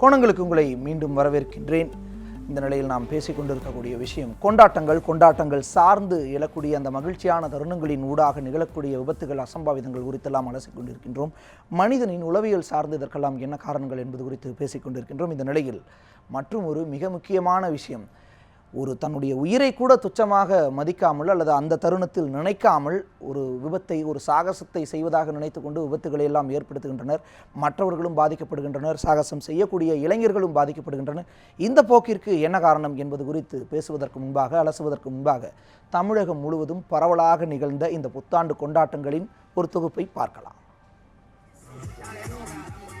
கோணங்களுக்கு உங்களை மீண்டும் வரவேற்கின்றேன். இந்த நிலையில் நாம் பேசிக் கொண்டிருக்கக்கூடிய விஷயம் கொண்டாட்டங்கள் கொண்டாட்டங்கள் சார்ந்து எழக்கூடிய அந்த மகிழ்ச்சியான தருணங்களின் ஊடாக நிகழக்கூடிய விபத்துகள் அசம்பாவிதங்கள் குறித்தெல்லாம் அலசிக் கொண்டிருக்கின்றோம். மனிதனின் உளவியல் சார்ந்து இதற்கெல்லாம் என்ன காரணங்கள் என்பது குறித்து பேசிக் கொண்டிருக்கின்றோம். இந்த நிலையில் மற்றும் ஒரு மிக முக்கியமான விஷயம் ஒரு தன்னுடைய உயிரை கூட துச்சமாக மதிக்காமல் அல்லது அந்த தருணத்தில் நினைக்காமல் ஒரு விபத்தை ஒரு சாகசத்தை செய்வதாக நினைத்துக்கொண்டு விபத்துகளை எல்லாம் ஏற்படுத்துகின்றனர். மற்றவர்களும் பாதிக்கப்படுகின்றனர். சாகசம் செய்யக்கூடிய இளைஞர்களும் பாதிக்கப்படுகின்றனர் இந்த போக்கிற்கு என்ன காரணம் என்பது குறித்து பேசுவதற்கு முன்பாக அலசுவதற்கு முன்பாக தமிழகம் முழுவதும் பரவலாக நிகழ்ந்த இந்த புத்தாண்டு கொண்டாட்டங்களின் ஒரு தொகுப்பை பார்க்கலாம்.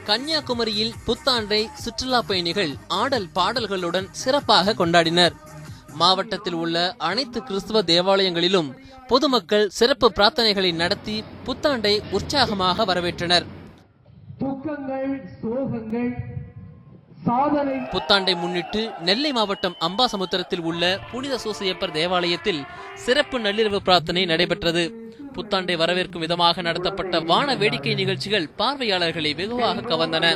கன்னியாகுமரியில் புத்தாண்டை சுற்றுலா பயணிகள் ஆடல் பாடல்களுடன் சிறப்பாக கொண்டாடினர். மாவட்டத்தில் உள்ள அனைத்து கிறிஸ்துவ தேவாலயங்களிலும் பொதுமக்கள் சிறப்பு பிரார்த்தனைகளை நடத்தி புத்தாண்டை உற்சாகமாக வரவேற்றனர். புத்தாண்டை முன்னிட்டு நெல்லை மாவட்டம் அம்பாசமுத்திரத்தில் உள்ள புனித சூசையப்பர் தேவாலயத்தில் சிறப்பு நள்ளிரவு பிரார்த்தனை நடைபெற்றது. புத்தாண்டை வரவேற்கும் விதமாக நடத்தப்பட்ட வான வேடிக்கை நிகழ்ச்சிகள் பார்வையாளர்களை வெகுவாக கவர்ந்தன.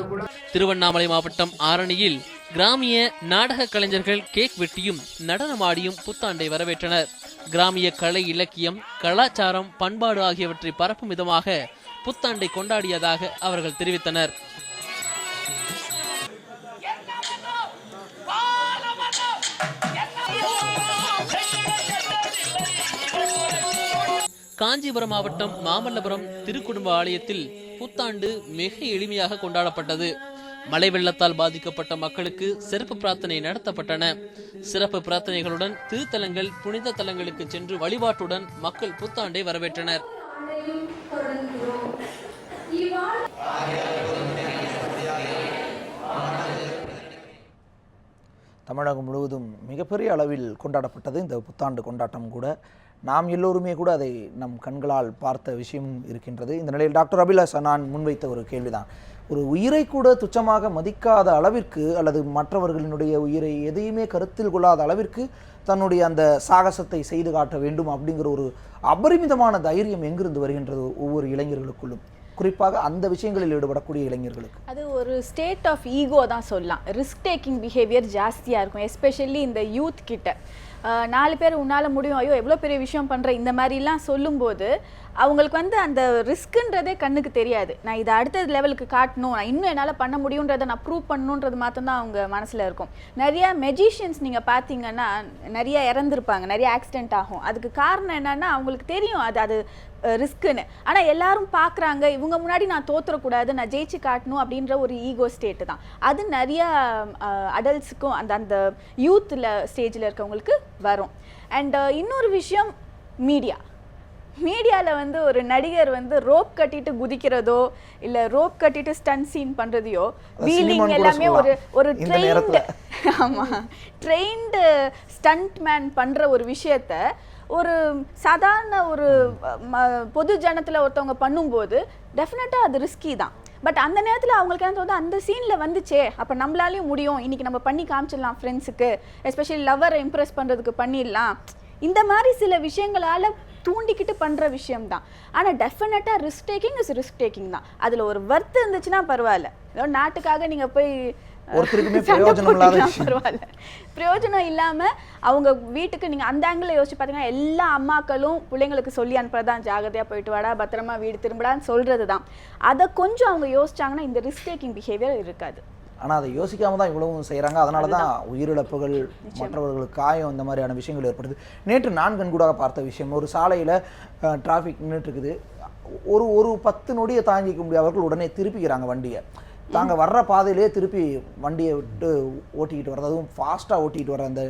திருவண்ணாமலை மாவட்டம் ஆரணியில் கிராமிய நாடக கலைஞர்கள் கேக் வெட்டியும் நடனமாடியும் புத்தாண்டை வரவேற்றனர். கிராமிய கலை இலக்கியம் கலாச்சாரம் பண்பாடு ஆகியவற்றை பரப்பும் விதமாக புத்தாண்டை கொண்டாடியதாக அவர்கள் தெரிவித்தனர். காஞ்சிபுரம் மாவட்டம் மாமல்லபுரம் திருக்குடும்ப ஆலயத்தில் புத்தாண்டு மிக எளிமையாக கொண்டாடப்பட்டது. மழை வெள்ளத்தால் பாதிக்கப்பட்ட மக்களுக்கு சிறப்பு பிரார்த்தனை நடத்தப்பட்டன. சிறப்பு பிரார்த்தனைகளுடன் திருத்தலங்கள் புனித தலங்களுக்கு சென்று வழிபாட்டுடன் மக்கள் புத்தாண்டை வரவேற்றனர். தமிழகம் முழுவதும் மிகப்பெரிய அளவில் கொண்டாடப்பட்டது இந்த புத்தாண்டு கொண்டாட்டம் கூட. நாம் எல்லோருமே கூட அதை நம் கண்களால் பார்த்த விஷயமும் இருக்கின்றது. இந்த நிலையில் டாக்டர் அபிலாஷ் நான் முன்வைத்த ஒரு கேள்விதான். ஒரு உயிரை கூட துச்சமாக மதிக்காத அளவிற்கு அல்லது மற்றவர்களினுடைய உயிரை எதையுமே கருத்தில் கொள்ளாத அளவிற்கு தன்னுடைய அந்த சாகசத்தை செய்து காட்ட வேண்டும் அப்படிங்கிற ஒரு அபரிமிதமான தைரியம் எங்கிருந்து வருகின்றது ஒவ்வொரு இளைஞர்களுக்குள்ளும்? குறிப்பாக அந்த விஷயங்களில் ஈடுபடக்கூடிய இளைஞர்களுக்கு. அது ஒரு ஸ்டேட் ஆஃப் ஈகோ தான் சொல்லலாம். ரிஸ்க் டேக்கிங் பிஹேவியர் ஜாஸ்தியாக இருக்கும் எஸ்பெஷலி இந்த யூத் கிட்ட. நாலு பேர் உன்னால் முடியும். ஐயோ எவ்வளோ பெரிய விஷயம் பண்ணுற இந்த மாதிரிலாம் சொல்லும்போது அவங்களுக்கு வந்து அந்த ரிஸ்க்குன்றதே கண்ணுக்கு தெரியாது. நான் இதை அடுத்த லெவலுக்கு காட்டணும். நான் இன்னும் என்னால் பண்ண முடியுன்றதை நான் ப்ரூவ் பண்ணணுன்றது மாத்திரம் தான் அவங்க மனசில் இருக்கும். நிறைய மெஜிஷியன்ஸ் நீங்கள் பார்த்தீங்கன்னா நிறைய இறந்துருப்பாங்க. நிறைய ஆக்சிடென்ட் ஆகும். அதுக்கு காரணம் என்னன்னா அவங்களுக்கு தெரியும். அது அது ரிஸ்க்குன்னு ஆனால் எல்லாரும் பார்க்குறாங்க இவங்க முன்னாடி நான் தோத்துறக்கூடாது நான் ஜெயிச்சு காட்டணும் அப்படின்ற ஒரு ஈகோ ஸ்டேட்டு தான். அது நிறைய அடல்ட்ஸுக்கும் அந்த அந்த யூத்தில் ஸ்டேஜில் இருக்கவங்களுக்கு வரும். அண்ட் இன்னொரு விஷயம் மீடியா மீடியாவில் வந்து ஒரு நடிகர் வந்து ரோப் கட்டிட்டு குதிக்கிறதோ இல்லை ரோப் கட்டிட்டு ஸ்டன் சீன் பண்ணுறதையோ வீலிங் எல்லாமே ஒரு. ஒரு ட்ரெயின்டு. ஆமாம் ட்ரெயின்டு ஸ்டண்ட் மேன் பண்ணுற ஒரு விஷயத்த ஒரு சாதாரண ஒரு ம- பொது ஜனத்தில் ஒருத்தவங்க பண்ணும்போது டெஃபினட்டாக அது ரிஸ்கி தான். பட் அந்த நேரத்தில் அவங்களுக்கு என்ன தோணுது அந்த சீனில் வந்துச்சே அப்போ நம்மளாலையும் முடியும். இன்றைக்கி நம்ம பண்ணி காமிச்சிடலாம் ஃப்ரெண்ட்ஸுக்கு எஸ்பெஷலி லவ்வரை இம்ப்ரெஸ் பண்ணுறதுக்கு பண்ணிடலாம். இந்த மாதிரி சில விஷயங்களால் தூண்டிக்கிட்டு பண்ணுற விஷயம் தான். ஆனால் டெஃபினட்டாக risk taking is risk taking தான். அதில் ஒரு வர்த்து இருந்துச்சுன்னா பரவாயில்ல. ஏதோ நாட்டுக்காக நீங்கள் போய் ஒருத்தருக்குமே பிரயோஜனம் இல்லாத. பரவாயில்ல. பிரயோஜனம் இல்லாம அவங்க வீட்டுக்கு நீங்க அந்த ஆங்கிள் யோசிச்சு பாத்தீங்கன்னா எல்லா அம்மாக்களும் பிள்ளைங்களுக்கு சொல்லி அனுப்புறதான் ஜாகிரதையா போயிட்டு வாடா பத்திரமா வீடு திரும்படான்னு சொல்றது தான் அதை கொஞ்சம் அவங்க யோசிச்சாங்கன்னா இந்த ரிஸ்க் டேக்கிங் பிஹேவியர் இருக்காது. ஆனா அதை யோசிக்காம தான் இவ்வளவும் செய்றாங்க. அதனால தான் உயிரிழப்புகள் மற்றவர்களுக்கு காயம் இந்த மாதிரியான விஷயங்கள் ஏற்படுது. நேற்று நான் கண்கூடாக பார்த்த விஷயம் ஒரு சாலையில டிராஃபிக் நின்றுட்டு இருக்குது. ஒரு ஒரு பத்து நொடியை தாங்கிக்க முடியாதவர்கள் உடனே திருப்பிக்கிறாங்க வண்டியை. தாங்க வர்ற பாதையிலேயே திருப்பி வண்டியை விட்டு ஓட்டிக்கிட்டு வர்றது. அதுவும் ஃபாஸ்ட்டாக ஓட்டிக்கிட்டு வர அந்த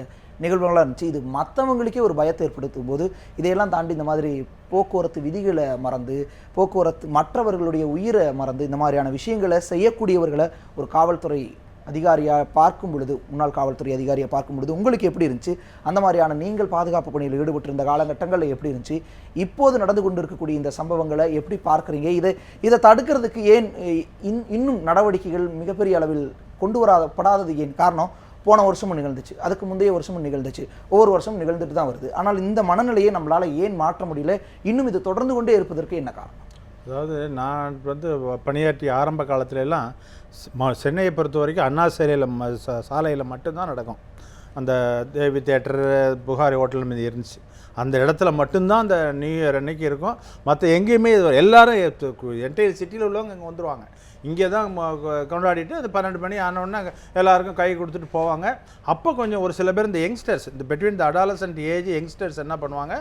நிகழ்வுகளாக இருந்துச்சு. இது மற்றவங்களுக்கே ஒரு பயத்தை ஏற்படுத்தும் போது இதையெல்லாம் தாண்டி இந்த மாதிரி போக்குவரத்து விதிகளை மறந்து போக்குவரத்து மற்றவர்களுடைய உயிரை மறந்து இந்த மாதிரியான விஷயங்களை செய்யக்கூடியவர்களை ஒரு காவல்துறை அதிகாரியாக பார்க்கும் பொழுது முன்னாள் காவல்துறை அதிகாரியை பார்க்கும் பொழுது உங்களுக்கு எப்படி இருந்துச்சு? அந்த மாதிரியான நீங்கள் பாதுகாப்பு பணியில் ஈடுபட்டிருந்த காலகட்டங்களில் எப்படி இருந்துச்சு? இப்போது நடந்து கொண்டிருக்கக்கூடிய இந்த சம்பவங்களை எப்படி பார்க்குறீங்க? இதை இதை தடுக்கிறதுக்கு ஏன் இன் இன்னும் நடவடிக்கைகள் மிகப்பெரிய அளவில் கொண்டு வராப்படாதது ஏன் காரணம்? போன வருஷமும் நிகழ்ந்துச்சு. அதுக்கு முந்தைய வருஷமும் நிகழ்ந்துச்சு. ஒவ்வொரு வருஷமும் நிகழ்ந்துட்டு தான் வருது. ஆனால் இந்த மனநிலையை நம்மளால் ஏன் மாற்ற முடியல? இன்னும் இது தொடர்ந்து கொண்டே இருப்பதற்கு என்ன காரணம்? அதாவது நான் வந்து பணியாற்றிய ஆரம்ப காலத்துலலாம் சென்னையை பொறுத்த வரைக்கும் அண்ணா சேலையில் ம ச- சாலையில் மட்டும்தான் நடக்கும். அந்த தேவி தேட்டர் புகாரி ஹோட்டல் மீது இருந்துச்சு. அந்த இடத்துல மட்டும்தான் அந்த நியூ இயர் அன்னைக்கு இருக்கும். மற்ற எங்கேயுமே இது எல்லாரும் என்டையர் சிட்டியில் உள்ளவங்க இங்கே வந்துடுவாங்க இங்கே தான் கொண்டாடிட்டு அந்த பன்னெண்டு மணி ஆனோடனே எல்லாருக்கும் கை கொடுத்துட்டு போவாங்க. அப்போ கொஞ்சம் ஒரு சில பேர் இந்த யங்ஸ்டர்ஸ் இந்த between the adolescent age youngsters என்ன பண்ணுவாங்க?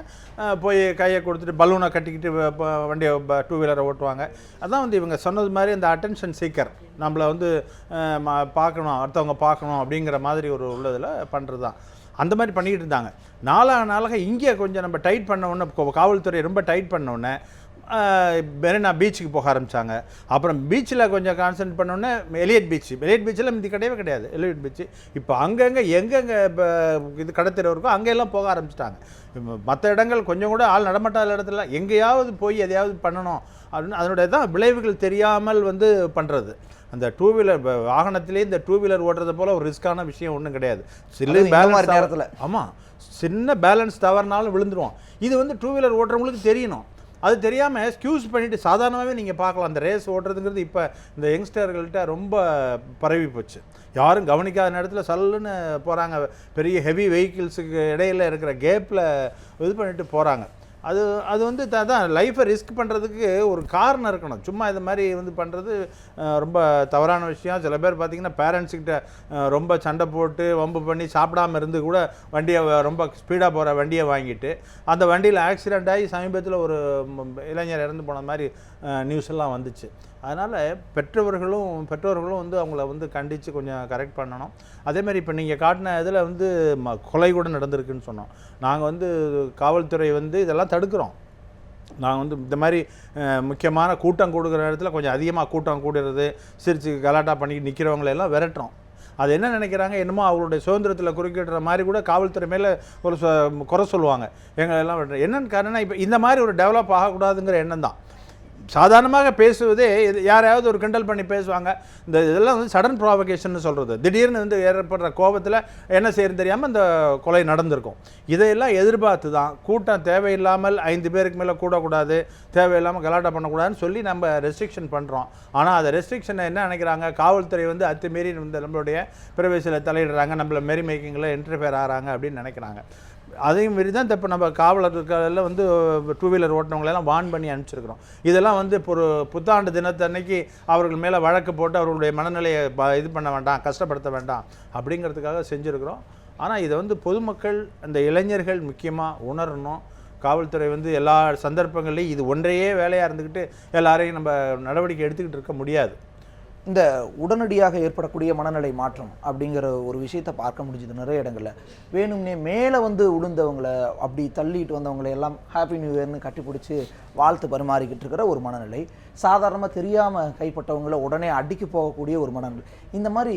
போய் கையை கொடுத்துட்டு பலூனை கட்டிக்கிட்டு ப- வண்டியை டூ வீலரை ஓட்டுவாங்க. அதான் வந்து இவங்க சொன்னது மாதிரி இந்த அட்டென்ஷன் சீக்கர் நம்மளை வந்து பார்க்கணும் அடுத்தவங்க பார்க்கணும் அப்படிங்கிற மாதிரி ஒரு உள்ளதில் பண்ணுறது தான் அந்த மாதிரி பண்ணிக்கிட்டு இருந்தாங்க. நாலாக நாளாக இங்கே கொஞ்சம் நம்ம டைட் பண்ண காவல்துறை ரொம்ப டைட் பண்ணோன்னே மெரினா பீச்சுக்கு போக ஆரம்பித்தாங்க அப்புறம் பீச்சில் கொஞ்சம் கான்சன்ட் பண்ணோன்னே எலியட் பீச் எலியட் பீச்சில் இது கிடையவே கிடையாது. எலியட் பீச் இப்போ அங்கங்கே எங்கெங்கே இப்போ இது கடத்தெரு இருக்கோ அங்கெல்லாம் போக ஆரம்பிச்சிட்டாங்க. மற்ற இடங்கள் கொஞ்சம் கூட ஆள் நடமாட்டாத இடத்துல எங்கேயாவது போய் எதையாவது பண்ணணும் அப்படின்னு அதனுடைய தான் விளைவுகள் தெரியாமல் வந்து பண்ணுறது அந்த டூ வீலர் வாகனத்திலே இந்த டூ வீலர் ஓட்டுறது போல ஒரு ரிஸ்க்கான விஷயம் ஒன்றும் கிடையாது. பேலன்ஸ் நேரத்துல. ஆமாம் சின்ன பேலன்ஸ் தவறுனாலும் விழுந்துருவோம். இது வந்து டூ வீலர் ஓட்டுறவங்களுக்கு தெரியணும். அது தெரியாமல் எக்ஸ்கியூஸ் பண்ணிட்டு சாதாரணமாகவே நீங்கள் பார்க்கலாம். அந்த ரேஸ் ஓட்டுறதுங்கிறது இப்போ இந்த யங்ஸ்டர்கள்ட்ட ரொம்ப பரவி போச்சு. யாரும் கவனிக்காத நேரத்தில் சல்லுன்னு போகிறாங்க பெரிய ஹெவி வெஹிக்கிள்ஸுக்கு இடையில இருக்கிற கேப்பில் இது பண்ணிட்டு போகிறாங்க அது அது வந்து த- அதான் லைஃப்பை ரிஸ்க் பண்ணுறதுக்கு ஒரு காரணம் இருக்கணும். சும்மா இது மாதிரி வந்து பண்ணுறது ரொம்ப தவறான விஷயம். சில பேர் பார்த்தீங்கன்னா பேரண்ட்ஸுக்கிட்ட ரொம்ப சண்டை போட்டு வம்பு பண்ணி சாப்பிடாம இருந்து கூட வண்டியை ரொம்ப ஸ்பீடாக போகிற வண்டியை வாங்கிட்டு அந்த வண்டியில் ஆக்சிடெண்ட் ஆகி சமீபத்தில் ஒரு இளைஞர் இறந்து போன மாதிரி நியூஸ் எல்லாம் வந்துச்சு. அதனால் பெற்றவர்களும் பெற்றோர்களும் வந்து அவங்கள வந்து கண்டித்து கொஞ்சம் கரெக்ட் பண்ணணும். அதேமாதிரி இப்போ நீங்கள் காட்டின இதில் வந்து ம கொலை கூட நடந்திருக்குன்னு சொன்னோம். நாங்கள் வந்து காவல்துறை வந்து இதெல்லாம் தடுக்கிறோம். நான் வந்து இந்த மாதிரி முக்கியமான கூட்டம் கூடுகிற இடத்துல கொஞ்சம் அதிகமாக கூட்டம் கூடுறது சிரிச்சு கலாட்டா பண்ணி நிற்கிறவங்களை எல்லாம் விரட்டுறோம். அது என்ன நினைக்கிறாங்க என்னமோ அவங்களுடைய சுதந்திரத்தில் குறுக்கிடுற மாதிரி கூட காவல்துறை மேலே ஒரு சொ- குறை சொல்லுவாங்க. எங்களை எல்லாம் என்னென்னு காரணம் இப்போ இந்த மாதிரி ஒரு டெவலப் ஆகக்கூடாதுங்கிற எண்ணம் தான். சாதாரணமாக பேசுவதே இது யாரையாவது ஒரு கிண்டல் பண்ணி பேசுவாங்க. இந்த இதெல்லாம் வந்து சடன் ப்ராவகேஷன் சொல்கிறது திடீர்னு வந்து ஏற்படுற கோபத்தில் என்ன செய்யறது தெரியாமல் இந்த கொலை நடந்திருக்கும். இதையெல்லாம் எதிர்பார்த்து தான். கூட்டம் தேவையில்லாமல் ஐந்து பேருக்கு மேலே கூடக்கூடாது தேவையில்லாமல் கலாட்டம் பண்ணக்கூடாதுன்னு சொல்லி நம்ம ரெஸ்ட்ரிக்ஷன் பண்ணுறோம் ஆனால் அதை ரெஸ்ட்ரிக்ஷனை என்ன நினைக்கிறாங்க? காவல்துறை வந்து அத்துமீறி வந்து நம்மளுடைய பிரவேசியில் தலையிடுறாங்க. நம்மளை மெரி மேக்கிங்கில் இன்டர்ஃபியர் ஆகிறாங்க அப்படின்னு நினைக்கிறாங்க. அதையும் மீறி தான் இப்போ நம்ம காவலர்கள் வந்து டூ வீலர் ஓட்டினவங்களெல்லாம் வான் பண்ணி அனுப்பிச்சிருக்கிறோம். இதெல்லாம் வந்து இப்போ ஒரு புத்தாண்டு தினத்தன்னைக்கு அவர்கள் மேலே வழக்கு போட்டு அவர்களுடைய மனநிலையை ப- இது பண்ண வேண்டாம் கஷ்டப்படுத்த வேண்டாம் அப்படிங்கிறதுக்காக செஞ்சுருக்கிறோம். ஆனால் இதை வந்து பொதுமக்கள் அந்த இளைஞர்கள் முக்கியமாக உணரணும். காவல்துறை வந்து எல்லா சந்தர்ப்பங்கள்லேயும் இது ஒன்றையே வேலையாக இருந்துக்கிட்டு எல்லாரையும் நம்ம நடவடிக்கை எடுத்துக்கிட்டு இருக்க முடியாது. இந்த உடனடியாக ஏற்படக்கூடிய மனநிலை மாற்றம் அப்படிங்கிற ஒரு விஷயத்தை பார்க்க முடிஞ்சுது நிறைய இடங்கள்ல. வேணும்னே மேலே வந்து விழுந்தவங்கள அப்படி தள்ளிட்டு வந்தவங்களை எல்லாம் ஹாப்பி நியூ இயர்னு கட்டிப்பிடிச்சு வாழ்த்து பரிமாறிக்கிட்டு இருக்கிற ஒரு மனநிலை. சாதாரணமாக தெரியாமல் கைப்பட்டவங்கள உடனே அடிக்க போகக்கூடிய ஒரு மனநிலை. இந்த மாதிரி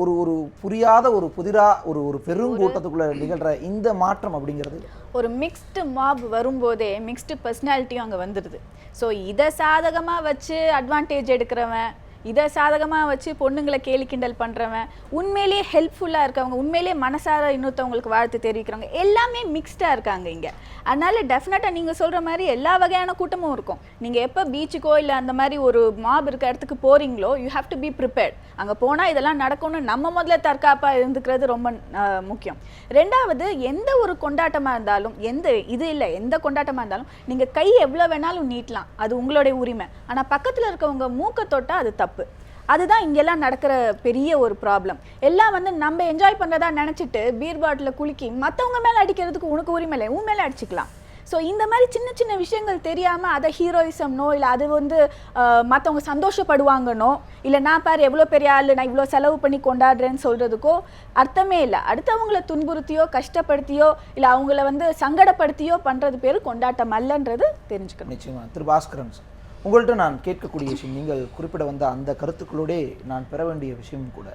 ஒரு ஒரு புரியாத ஒரு புதிராக ஒரு ஒரு பெருங்கூட்டத்துக்குள்ள நிகழ்கிற இந்த மாற்றம் அப்படிங்கிறது? ஒரு மிக்ஸ்டு மாப் வரும்போதே மிக்ஸ்டு பர்சனாலிட்டியும் அங்கே வந்துடுது ஸோ இதை சாதகமாக வச்சு அட்வான்டேஜ் எடுக்கிறவன் இதை சாதகமாக வச்சு பொண்ணுங்களை கேலி கிண்டல் பண்ணுறவன் உண்மையிலேயே ஹெல்ப்ஃபுல்லாக இருக்கவங்க உண்மையிலேயே மனசார இன்னொருத்தவங்களுக்கு வாழ்த்து தெரிவிக்கிறவங்க எல்லாமே மிக்ஸ்டாக இருக்காங்க இங்கே. அதனால டெஃபினட்டாக நீங்கள் சொல்கிற மாதிரி எல்லா வகையான கூட்டமும் இருக்கும். நீங்கள் எப்போ பீச்சுக்கோ இல்லை அந்த மாதிரி ஒரு மாப் இருக்க இடத்துக்கு போகிறீங்களோ you have to be prepared அங்கே போனால் இதெல்லாம் நடக்கும்னு நம்ம முதல்ல தற்காப்பாக இருந்துக்கிறது ரொம்ப முக்கியம். ரெண்டாவது எந்த ஒரு கொண்டாட்டமாக இருந்தாலும் எந்த இது இல்லை எந்த கொண்டாட்டமாக இருந்தாலும் நீங்கள் கை எவ்வளோ வேணாலும் நீட்டலாம். அது உங்களுடைய உரிமை. ஆனால் பக்கத்தில் இருக்கவங்க மூக்கை தொட்டால் அது தப்பு. அதுதான் இங்கெல்லாம் நடக்கிற பெரிய ஒரு ப்ராப்ளம் எல்லாம் வந்து நம்ம என்ஜாய் பண்ணுறதா நினச்சிட்டு பீர் பாட்டில் குலுக்கி மற்றவங்க மேலே அடிக்கிறதுக்கு உனக்கு உரிமை இல்லை. உன் மேலே அடிச்சுக்கலாம். ஸோ இந்த மாதிரி சின்ன சின்ன விஷயங்கள் தெரியாமல் அதை ஹீரோயிசம்னோ இல்லை அது வந்து மற்றவங்க சந்தோஷப்படுவாங்கனோ இல்லை நான் பாரு எவ்வளோ பெரிய ஆள் நான் இவ்வளோ செலவு பண்ணி கொண்டாடுறேன்னு சொல்கிறதுக்கோ அர்த்தமே இல்லை. அடுத்தவங்களை துன்புறுத்தியோ கஷ்டப்படுத்தியோ இல்லை அவங்கள வந்து சங்கடப்படுத்தியோ பண்ணுறது பேர் கொண்டாட்டம் அல்லன்றது தெரிஞ்சுக்கணும். நிச்சயமாக திரு பாஸ்கரன் சார். உங்கள்கிட்ட நான் கேட்கக்கூடிய விஷயம் நீங்கள் குறிப்பிட வந்த அந்த கருத்துக்களோடே நான் பெற வேண்டிய விஷயம் கூட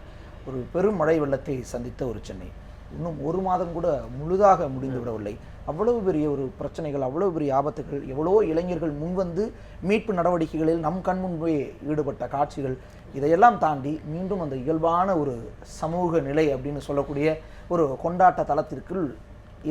ஒரு பெரும் மழை வெள்ளத்தை சந்தித்த ஒரு சென்னை. இன்னும் ஒரு மாதம் கூட முழுதாக முடிந்து விடவில்லை அவ்வளவு பெரிய ஒரு பிரச்சனைகள் அவ்வளவு பெரிய ஆபத்துகள் எவ்வளவோ இளைஞர்கள் முன்வந்து மீட்பு நடவடிக்கைகளில் நம் கண் முன்பே ஈடுபட்ட காட்சிகள் இதையெல்லாம் தாண்டி மீண்டும் அந்த இயல்பான ஒரு சமூக நிலை அப்படின்னு சொல்லக்கூடிய ஒரு கொண்டாட்ட தளத்திற்குள்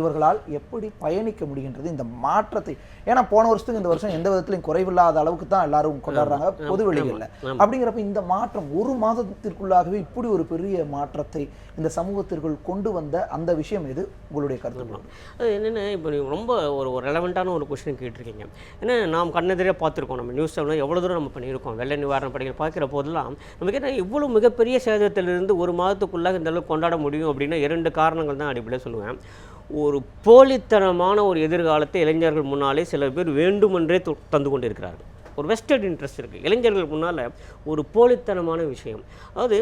இவர்களால் எப்படி பயணிக்க முடிகின்றது? இந்த மாற்றத்தை ஏன்னா போன வருஷத்துக்கு இந்த வருஷம் எந்த விதத்திலையும் குறைவில்லாத அளவுக்கு தான் எல்லாரும் கொண்டாடுறாங்க பொது வெளிகளில். அப்படிங்கிறப்ப இந்த மாற்றம் ஒரு மாதத்திற்குள்ளாகவே இப்படி ஒரு பெரிய மாற்றத்தை இந்த சமூகத்திற்குள் கொண்டு வந்த அந்த விஷயம் எது? உங்களுடைய கருத்து. அது என்னென்ன இப்போ ரொம்ப ஒரு ஒரு ரெலவெண்ட்டான ஒரு கொஸ்டின் கேட்டிருக்கீங்க. ஏன்னா நாம் கண்ணெதிரே பார்த்துருக்கோம். நம்ம நியூஸ் சேனல் எவ்வளோ தூரம் நம்ம பண்ணியிருக்கோம். வெள்ள நிவாரண பணிகள் பார்க்குற போதெல்லாம் நமக்கு என்ன இவ்வளோ மிகப்பெரிய சேதத்திலிருந்து ஒரு மாதத்துக்குள்ளாக இந்த அளவுக்கு கொண்டாட முடியும் அப்படின்னா இரண்டு காரணங்கள் தான் அடிப்படையில் சொல்லுவேன். ஒரு போலித்தனமான ஒரு எதிர்காலத்தை இளைஞர்கள் முன்னாலே சில பேர் வேண்டுமென்றே தந்து கொண்டிருக்கிறார்கள். ஒரு வெஸ்டர்ட் இன்ட்ரெஸ்ட் இருக்குது இளைஞர்கள் முன்னால் ஒரு போலித்தனமான விஷயம். அதாவது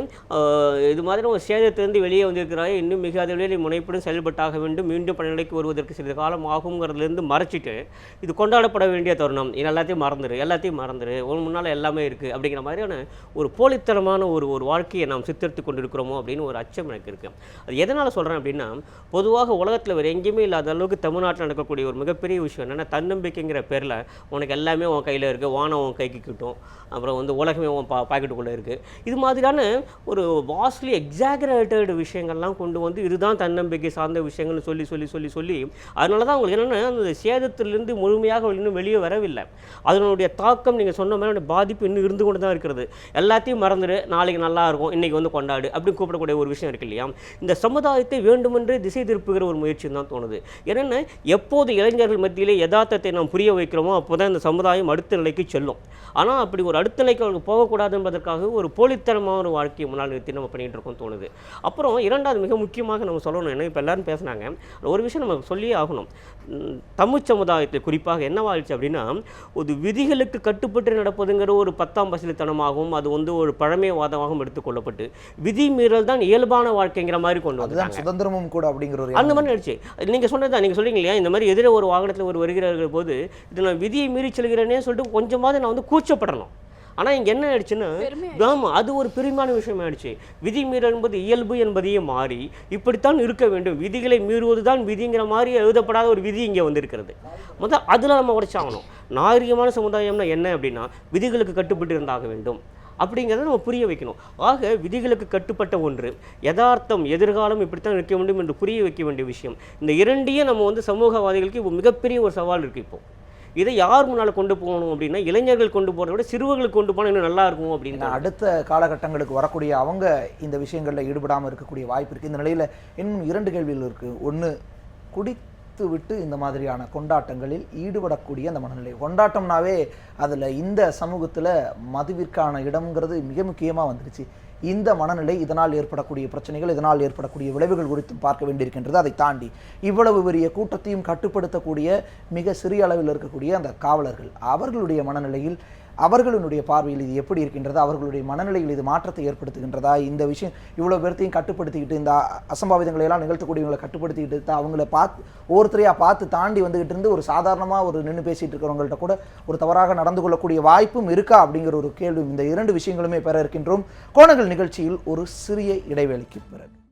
இது மாதிரி ஒரு சேதத்திலிருந்து வெளியே வந்திருக்கிறாய் இன்னும் மிக அதில் முனைப்புடன் செயல்பட்டாக வேண்டும் மீண்டும் பணிநிலைக்கு வருவதற்கு சிறிது காலம் ஆகுங்கிறதுலேருந்து மறைச்சிட்டு இது கொண்டாடப்பட வேண்டிய தருணம். இது எல்லாத்தையும் மறந்துடு எல்லாத்தையும் மறந்துடு உன் முன்னால் எல்லாமே இருக்குது அப்படிங்கிற மாதிரியான ஒரு போலித்தனமான ஒரு ஒரு வாழ்க்கையை நாம் சித்தரித்து கொண்டிருக்கிறோமோ அப்படின்னு ஒரு அச்சம் எனக்கு இருக்குது அது எதனால் சொல்கிறேன் அப்படின்னா பொதுவாக உலகத்தில் வேறு எங்கேயுமே இல்லாத அளவுக்கு தமிழ்நாட்டில் நடக்கக்கூடிய ஒரு மிகப்பெரிய விஷயம் என்னென்னா தன்னம்பிக்கைங்கிற பேரில் உனக்கு எல்லாமே உன் கையில் இருக்குது வானம் கைக்கு கிட்டும். அப்புறம் வந்து உலகமே அவன் பா பாக்கெட்டுக்குள்ளே இருக்குது இது மாதிரியான ஒரு வாஸ்ட்லி எக்ஸாகரேட்டட் விஷயங்கள்லாம் கொண்டு வந்து இதுதான் தன்னம்பிக்கை சார்ந்த விஷயங்கள்னு சொல்லி சொல்லி சொல்லி சொல்லி அதனால தான் அவங்களுக்கு என்னென்னா அந்த சேதத்திலிருந்து முழுமையாக இன்னும் வெளியே வரவில்லை. அதனுடைய தாக்கம் நீங்கள் சொன்ன மாதிரி பாதிப்பு இன்னும் இருந்து கொண்டு தான் இருக்கிறது. எல்லாத்தையும் மறந்துடு நாளைக்கு நல்லா இருக்கும் இன்றைக்கி வந்து கொண்டாடு அப்படி கூப்பிடக்கூடிய ஒரு விஷயம் இருக்கு இல்லையா? இந்த சமுதாயத்தை வேண்டுமென்றே திசை திருப்புகிற ஒரு முயற்சி தான் தோணுது. என்னென்ன எப்போது இளைஞர்கள் மத்தியிலே யதார்த்தத்தை நாம் புரிய வைக்கிறோமோ அப்போ தான் இந்த சமுதாயம் அடுத்த நிலைக்கு செல்லும். ஆனால் அப்படி ஒரு அடுத்த நிலைக்கு அவங்க போகக்கூடாது என்பதற்காக ஒரு போலித்தனமான ஒரு வாழ்க்கையை முன்னால் நிறுத்தி நம்ம பண்ணிகிட்டு இருக்கோம் தோணுது. அப்புறம் இரண்டாவது மிக முக்கியமாக நம்ம சொல்லணும் என்ன இப்போ எல்லாரும் பேசுனாங்க. ஒரு விஷயம் நம்ம சொல்லியே ஆகணும். தமிழ் சமுதாயத்தில் குறிப்பாக என்னவாயிடுச்சு அப்படின்னா ஒரு விதிகளுக்கு கட்டுப்பட்டு நடப்பதுங்கிற ஒரு பத்தாம் பசிலித்தனமாகவும் அது வந்து ஒரு பழமைவாதமாகவும் எடுத்துக்கொள்ளப்பட்டு விதி மீறல் தான் இயல்பான வாழ்க்கைங்கிற மாதிரி கொண்டு வந்தாங்க சுதந்திரமும் கூட அப்படிங்கிற ஒரு அந்த மாதிரி நடிச்சு நீங்கள் சொன்னதா நீங்கள் சொல்றீங்க இல்லையா? இந்த மாதிரி எதிரே ஒரு வாகனத்தில் ஒரு வருகிறார்கள் போது இது நான் விதியை மீறி செல்கிறேனே சொல்லிட்டு கொஞ்சமாவது நான் வந்து கூச்சப்படணும். ஆனால் இங்கே என்ன ஆயிடுச்சுன்னா ஆமாம் அது ஒரு பெருமையான விஷயம் ஆயிடுச்சு. விதி மீறல் என்பது இயல்பு என்பதையே மாறி இப்படித்தான் இருக்க வேண்டும். விதிகளை மீறுவது தான் விதிங்கிற மாதிரி எழுதப்படாத ஒரு விதி இங்கே வந்திருக்கிறது. முதல் அதில் நம்ம உடைச்சாகணும். நாகரிகமான சமுதாயம்னா என்ன அப்படின்னா விதிகளுக்கு கட்டுப்பட்டு இருந்தாக வேண்டும். அப்படிங்கிறத நம்ம புரிய வைக்கணும். ஆக விதிகளுக்கு கட்டுப்பட்ட ஒன்று யதார்த்தம் எதிர்காலம் இப்படித்தான் இருக்க வேண்டும் என்று புரிய வைக்க வேண்டிய விஷயம். இந்த இரண்டையும் நம்ம வந்து சமூகவாதிகளுக்கு இப்போ மிகப்பெரிய ஒரு சவால் இருக்குது இப்போ. இதை யார் முன்னால் கொண்டு போகணும் அப்படின்னா இளைஞர்கள் கொண்டு போகிறத விட சிறுவர்கள் கொண்டு போனால் இன்னும் நல்லா இருக்கும் அப்படின்னு அடுத்த காலகட்டங்களுக்கு வரக்கூடிய அவங்க இந்த விஷயங்களில் ஈடுபடாமல் இருக்கக்கூடிய வாய்ப்பு இருக்குது இந்த நிலையில் இன்னும் இரண்டு கேள்விகள் இருக்குது ஒன்று குடித்து விட்டு இந்த மாதிரியான கொண்டாட்டங்களில் ஈடுபடக்கூடிய அந்த மனநிலை. கொண்டாட்டம்னாவே அதில் இந்த சமூகத்தில் மதுவிற்கான இடம்ங்கிறது மிக முக்கியமாக வந்துடுச்சு இந்த மனநிலை இதனால் ஏற்படக்கூடிய பிரச்சனைகள் இதனால் ஏற்படக்கூடிய விளைவுகள் குறித்தும் பார்க்க வேண்டியிருக்கின்றது. அதை தாண்டி இவ்வளவு பெரிய கூட்டத்தையும் கட்டுப்படுத்தக்கூடிய மிக சிறிய அளவில் இருக்கக்கூடிய அந்த காவலர்கள் அவர்களுடைய மனநிலையில் அவர்களுடைய பார்வையில் இது எப்படி இருக்கின்றது? அவர்களுடைய மனநிலையில் இது மாற்றத்தை ஏற்படுத்துகின்றதா? இந்த விஷயம் இவ்வளோ பேர்த்தையும் கட்டுப்படுத்திக்கிட்டு இந்த அசம்பாவிதங்களை எல்லாம் நிகழ்த்தக்கூடியவங்களை கட்டுப்படுத்திக்கிட்டு தான் அவங்கள பார்த்து ஒவ்வொருத்தரையாக பார்த்து தாண்டி வந்துகிட்டு இருந்து ஒரு சாதாரணமாக ஒரு நின்று பேசிகிட்டு இருக்கிறவங்கள்ட்ட கூட ஒரு தவறாக நடந்து கொள்ளக்கூடிய வாய்ப்பும் இருக்கா? அப்படிங்கிற ஒரு கேள்வி இந்த இரண்டு விஷயங்களுமே பெற இருக்கின்றோம். கோணங்கள் நிகழ்ச்சியில் ஒரு சிறிய இடைவேளைக்கு பிறகு.